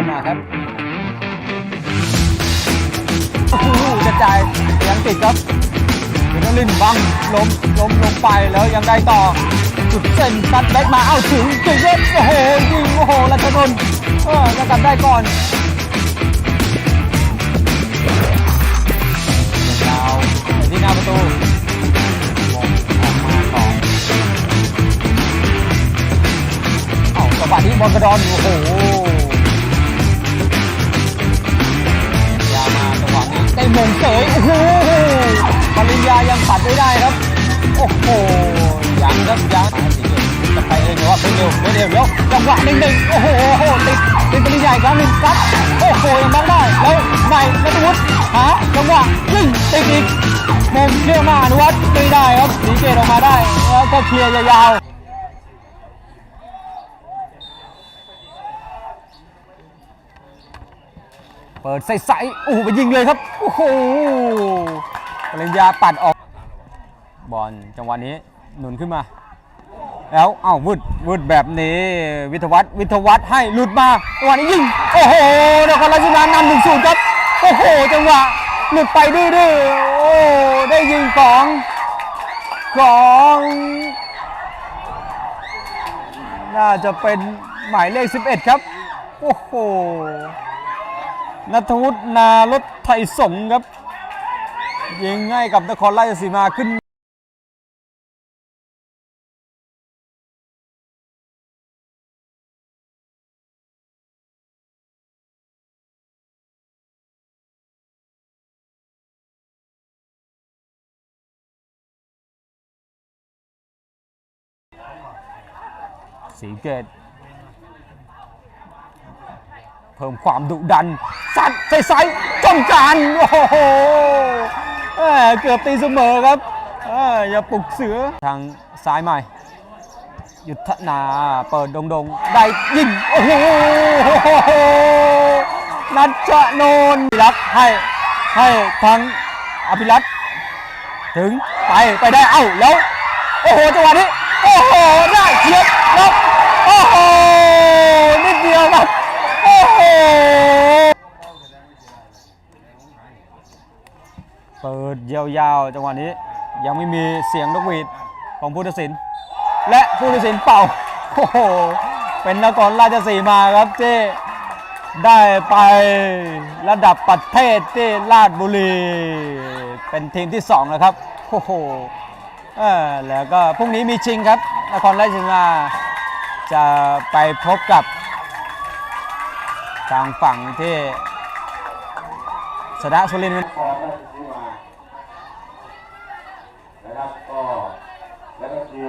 าวขึ้นมาครับโอ้โหกระจายยังติดครับเดนลินบังล้มล้มลงไปแล้วยังได้ต่อ จุดเส้นตัดแบ็กมาเอาถึงจุดเล่นโอ้โหยิงโอ้โหรัชนนเออจะกลับได้ก่อนยาวที่หน้าประตูจังหวะนี้บอลกระดอนโอ้โห มงเสยโอ้โหปริญญายังปัดไม่ได้ครับ โอ้โห ยังครับยังจะไปเองหรือว่าเป็นเร็วเป็นเร็วแล้วจังหวะหนึ่งหนึ่งโอ้โหติดติดปริญญาอีกครั้งหนึ่งครับโอ้โหยังบังได้แล้วในนัทวุฒิหาจังหวะยิงติดอีกมงเชื่อมาอนุวัฒน์ไม่ได้ครับสีเกตออกมาได้แล้วก็เคลียร์ยาวๆ เปิดใส่ๆโอ้โหไปยิงเลยครับ โอ้โหปริญญาปัดออก บอลจังหวะนี้หนุนขึ้นมา แล้วเอ้าวุดวุดแบบนี้ วิทวัฒน์วิทวัฒน์ให้หลุดมาจังหวะนี้ยิง โอ้โหนครราชสีมานำหนึ่งศูนย์ครับ โอ้โห จังหวะหลุดไปดื้อๆโอ้ได้ยิงของของน่าจะเป็นหมายเลข 11 ครับ โอ้โห นัทวุฒินารถไทยสงครับ ยิงให้กับนครราชสีมาขึ้นสีเกต พิ่มความดุดัน สัดใส่ใสจ้องการโอ้โหเกือบตีเสมอครับอยอย่าปลุกเสือทางซ้ายใหม่ยุทธนาเปิดดงดงๆได้ยิงโอ้โหนัดชชโนนรักให้ให้ทางอภิรัตถึงไปไปได้เอ้าแล้วโอ้โหจังหวะนี้โอ้โหได้เฉียบแล้วโอ้โหนิดเดียวครับ โอ้โห เปิด ยาวๆจังหวะนี้ยังไม่มีเสียงนกหวีดของผู้ตัดสิน และผู้ตัดสินเป่าโอ้โหเป็นนครราชสีมาครับเจ้ได้ไประดับประเทศที่ราชบุรี เป็นทีมที่สองนะครับโอ้โหแล้วก็พรุ่งนี้มีชิงครับนครราชสีมาจะไปพบกับ ทางฝั่งที่สนะสุรินทร์ นครราชสีมานะครับก็แล้วก็คือ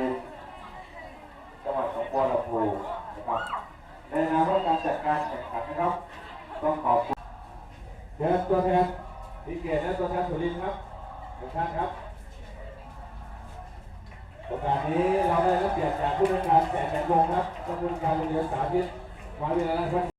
จังหวัดของบัวลำพูนะครับในนามของการจัดการแข่งขันนะครับ ต้องขอบคุณ เชิญตัวแทนดีเกตและตัวแทนสุรินครับทุกท่านครับโอกาสนี้เราได้รับเกียรติจากผู้บริการแสนแสนวงครับผู้บริการโรงเรียนสาธิตมหาวิทยาลัยราชภัฏ